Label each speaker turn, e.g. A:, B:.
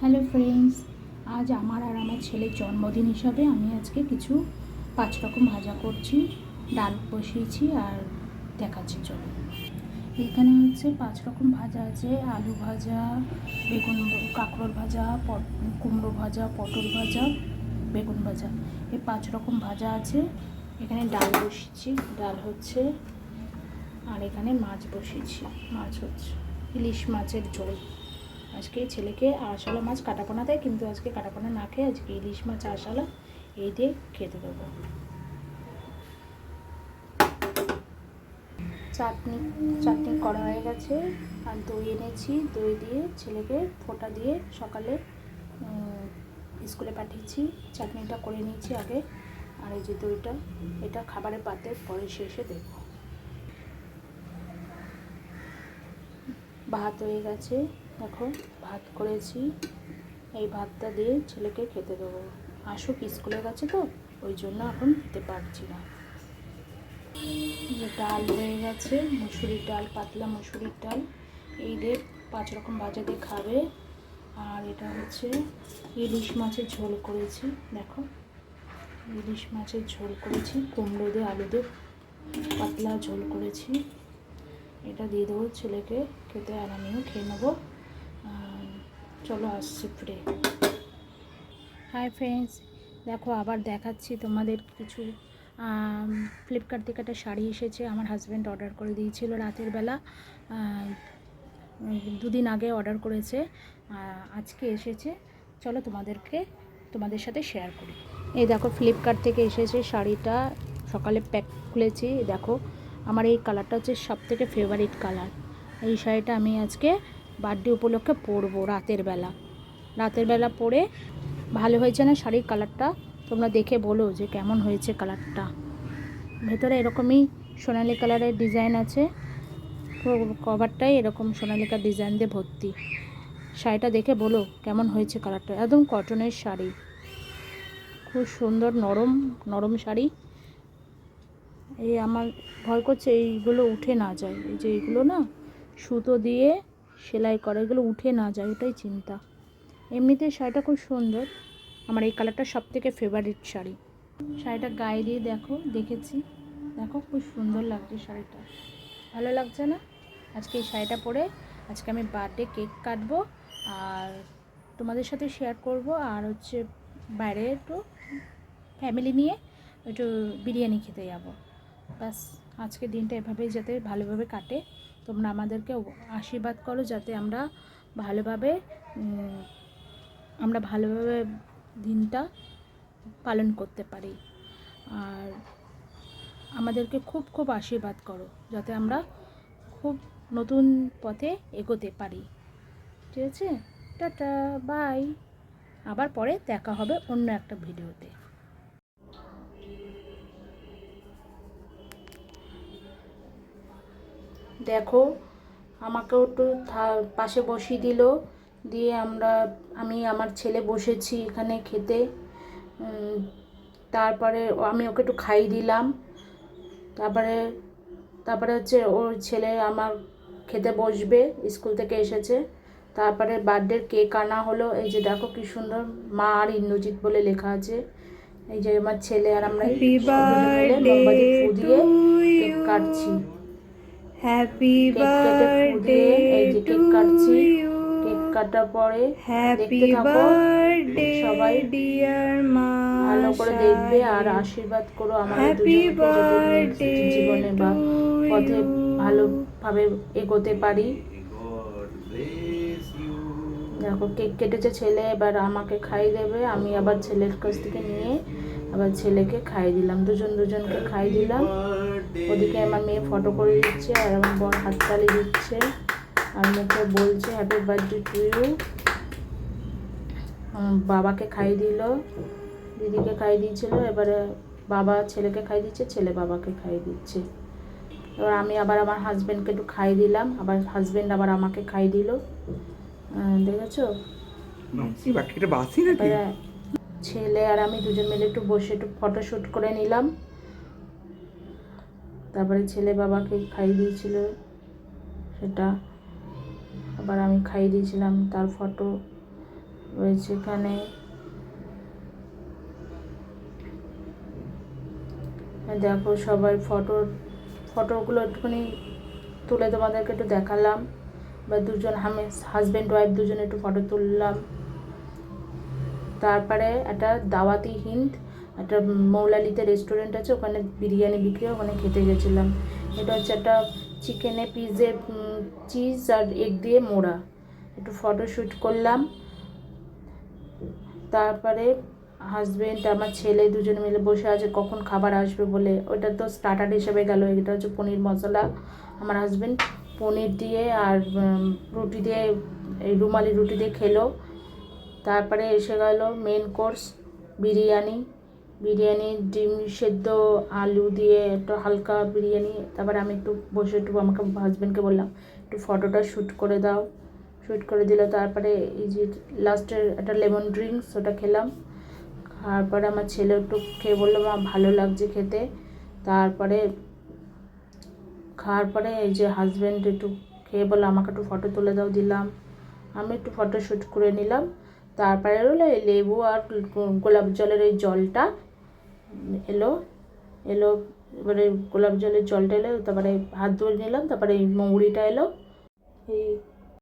A: Hello friends আজ আমার আর আমার ছেলের জন্মদিন হিসাবে আমি আজকে কিছু পাঁচ রকম ভাজা করছি, ডাল বসিয়েছি আর দেখাচ্ছি, চলো। এখানে হচ্ছে পাঁচ রকম ভাজা আছে, আলু ভাজা, বেগুন কাঁকরোল ভাজা কুমড়ো ভাজা, পটল ভাজা, বেগুন ভাজা। এই পাঁচ রকম ভাজা আছে। এখানে ডাল বসিয়েছি, ডাল হচ্ছে, আর এখানে মাছ বসিয়েছি। মাছ হচ্ছে ইলিশ মাছের ঝোল। আজকে ছেলেকে আরশালা মাছ কাটাপোনা দেয়, কিন্তু আজকে কাটাপোনা না খেয়ে আজকে ইলিশ মাছ, আরশালা এই দিয়ে খেতে দেবো। চাটনি চাটনি করা হয়ে গেছে, আর দই এনেছি, দই দিয়ে ছেলেকে ফোঁটা দিয়ে সকালে স্কুলে পাঠিয়েছি, চাটনিটা করে নিয়েছি আগে, আর এই যে দইটা, এটা খাবারের পাতে পরে শেষে দেবো। ভাত হয়ে গেছে দেখো ভাত করেছি। এই ভাতটা দিয়ে ছেলেকে খেতে দেবো। আসুক স্কুলে গেছে তো, ওই জন্য এখন দিতে পারছি না। ডাল হয়ে গেছে, মুসুরির ডাল, পাতলা মুসুরির ডাল। এই দিয়ে পাঁচ রকম ভাজা দিয়ে খাবে। আর এটা হচ্ছে ইলিশ মাছের ঝোল করেছি, দেখো। ইলিশ মাছের ঝোল করেছি, কুমড়ো দিয়ে, আলু দিয়ে পাতলা ঝোল করেছি। এটা দিয়ে দেবো ছেলেকে, খেতে আর আমিও খেয়ে নেব। চলো আসছি ফিরে হাই ফ্রেন্ডস দেখো আবার দেখাচ্ছি তোমাদের কিছু ফ্লিপকার্ট থেকে একটা শাড়ি এসেছে, আমার হাজব্যান্ড অর্ডার করে দিয়েছিল রাতের বেলা। দুদিন আগে অর্ডার করেছে আজকে এসেছে। চলো তোমাদেরকে, তোমাদের সাথে শেয়ার করি। এই দেখো ফ্লিপকার্ট থেকে এসেছে শাড়িটা, সকালে প্যাক খুলেছি, দেখো। আমার এই কালারটা হচ্ছে সব থেকে ফেভারিট কালার এই শাড়িটা আমি আজকে বার্থডে উপলক্ষে পরবো রাতের বেলা। রাতের বেলা পরে ভালো হয়েছে না শাড়ির কালারটা? তোমরা দেখে বলো যে কেমন হয়েছে কালারটা। ভেতরে এরকমই সোনালি কালারের ডিজাইন আছে। কভারটাই এরকম সোনালিকার ডিজাইন দিয়ে ভর্তি। শাড়িটা দেখে বলো কেমন হয়েছে কালারটা। একদম কটনের শাড়ি। খুব সুন্দর, নরম নরম শাড়ি। এই আমার ভয় করছে এইগুলো উঠে না যায়। এই যে এইগুলো না সুতো দিয়ে সেলাই করা, এগুলো উঠে না যায়, ওটাই চিন্তা। এমনিতে শাড়িটা খুব সুন্দর। আমার এই কালারটা সব থেকে ফেভারিট শাড়ি। শাড়িটা গায়ে দিয়ে দেখো, দেখেছি। দেখো, খুব সুন্দর লাগছে শাড়িটা। ভালো লাগছে না? আজকে এই শাড়িটা পরে আজকে আমি বার্থডে কেক কাটবো আর তোমাদের সাথে শেয়ার করব আর হচ্ছে বাইরে একটু ফ্যামিলি নিয়ে একটু বিরিয়ানি খেতে যাব। ব্যাস, আজকে দিনটা এভাবেই যাতে ভালোভাবে কাটে। তোমরা আমাদেরকে আশীর্বাদ করো যাতে আমরা ভালোভাবে আমরা ভালোভাবে দিনটা পালন করতে পারি। আর আমাদেরকে খুব খুব আশীর্বাদ করো যাতে আমরা খুব নতুন পথে এগোতে পারি। ঠিক আছে? Tata, bye. আবার পরে দেখা হবে অন্য একটা ভিডিওতে। দেখো আমাকেও একটু পাশে বসিয়ে দিল। দিয়ে আমরা আমি আমার ছেলে বসেছি এখানে খেতে। তারপরে আমি ওকে একটু খাইয়ে দিলাম। তারপরে তারপরে হচ্ছে ওর ছেলে আমার খেতে বসবে স্কুল থেকে এসেছে। তারপরে বার্থডের কেক আনা হলো। এই যে দেখো কি সুন্দর মা আর ইন্দ্রজিৎ বলে লেখা আছে। এই যে আমার ছেলে আর আমরা দিয়ে কেক কাটছি। ফু দিয়ে এই যে কেক কাটছি কেক কাটার পরে থাকো।
B: birthday,
A: সবাই
B: dear
A: ভালো করে দেখবে আর আশীর্বাদ করো আমাদের দুজনকে জীবনে বা পথে ভালোভাবে এগোতে পারি। দেখো কেক কেটেছে ছেলে এবার আমাকে খাইয়ে দেবে। আমি আবার ছেলের কাছ থেকে নিয়ে আবার ছেলেকে খাইয়ে দিলাম। দুজন দুজনকে খাইয়ে দিলাম। ওদিকে আমার মেয়ে ফটো করে দিচ্ছে আর আমার বর হাততালি দিচ্ছে। আর মুখে বলছে হ্যাপি বার্থডে টু ইউ বাবাকে খাইয়ে দিল। দিদিকে খাইয়ে দিয়েছিল এবারে বাবা ছেলেকে খাইয়ে দিচ্ছে ছেলে বাবাকে খাইয়ে দিচ্ছে। এবার আমি আবার আমার হাজব্যান্ডকে একটু খাইয়ে দিলাম আবার হাজব্যান্ড আবার আমাকে খাইয়ে দিল। দেখেছ? ছেলে আর আমি দুজন মিলে একটু বসে একটু ফটো শ্যুট করে নিলাম। তারপরে ছেলে বাবাকে খাইয়ে দিয়েছিল, সেটা আবার আমি খাইয়ে দিয়েছিলাম, তার ফটো রয়েছে এখানে। দেখো সবাই ফটো, ফটোগুলো একটুখানি তুলে তোমাদেরকে একটু দেখালাম। বা দুজন আমি হাজব্যান্ড ওয়াইফ দুজন একটু ফটো তুললাম। তারপরে একটা দাওয়াতি হিন্দ একটা মৌলালিতে রেস্টুরেন্ট আছে, ওখানে বিরিয়ানি বিক্রি হয়, ওখানে খেতে গেছিলাম। এটা হচ্ছে একটা চিকেনে পিজে চিজ আর এগ দিয়ে মোড়া। একটু ফটো শ্যুট করলাম। তারপরে হাজবেন্ড আমার ছেলে দুজনে মিলে বসে আছে, কখন খাবার আসবে বলে। ওটা তো স্টার্টার হিসেবে গেল, এটা হচ্ছে পনির মশলা। আমার হাজবেন্ড পনির দিয়ে আর রুটি দিয়ে, এই রুমালি রুটি দিয়ে খেলো। তারপরে এসে গেল মেন কোর্স বিরিয়ানি। বিরিয়ানি, ডিম সেদ্ধ, আলু দিয়ে একটু হালকা বিরিয়ানি, তারপরে আমি একটু বসে একটু আমাকে হাজব্যান্ডকে বললাম, একটু ফটোটা শ্যুট করে দাও। শ্যুট করে দিল, তারপরে এই যে লাস্টের একটা লেমন ড্রিঙ্কস ওটা খেলাম। তারপরে আমার ছেলে একটু খেয়ে বলল, মা, ভালো লাগছে খেতে। তারপরে খাওয়ার পরে এই যে হাজব্যান্ড একটু খেয়ে বলল, আমাকে একটু ফটো তুলে দাও। দিলাম। আমি একটু ফটো শ্যুট করে নিলাম। তারপরে হলো লেবু আর গোলাপ জলের এই জলটা এলো এলো এবারে গোলাপ জলের জলটা এলো, তারপরে হাত ধুয়ে নিলাম, তারপরে এই মৌরিটা এলো, এই